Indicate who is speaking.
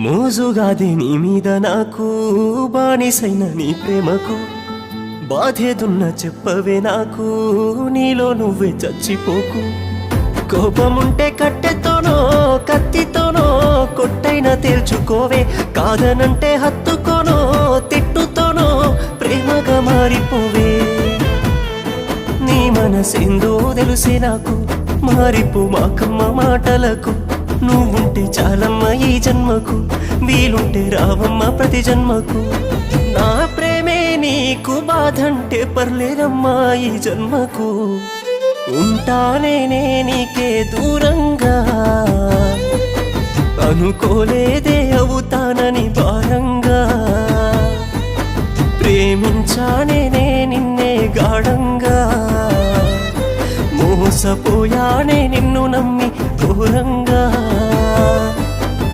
Speaker 1: మోజుగాది నీ మీద నాకు బానిసైన నీ ప్రేమకు బాధేదున్న చెప్పవే నాకు నీలో నువ్వే చచ్చిపోకు. కోపముంటే కట్టెతోనో కత్తితోనో కొట్టైనా తేల్చుకోవే. కాదనంటే హత్తుకోనో తిట్టుతోనో ప్రేమగా మారిపోవే. నీ మనసేందో తెలిసే నాకు మారిపో మాకమ్మ మాటలకు. నువ్వుంటే చాలమ్మ ఈ జన్మకు వీలుంటే రావమ్మ ప్రతి జన్మకు. నా ప్రేమే నీకు బాధంటే పర్లేదమ్మా ఈ జన్మకు. ఉంటానేనే నీకే దూరంగా. అనుకోలేదే అవుతానని భారంగా ప్రేమించానే నిన్నే గాఢంగా. మోసపోయానే నిన్ను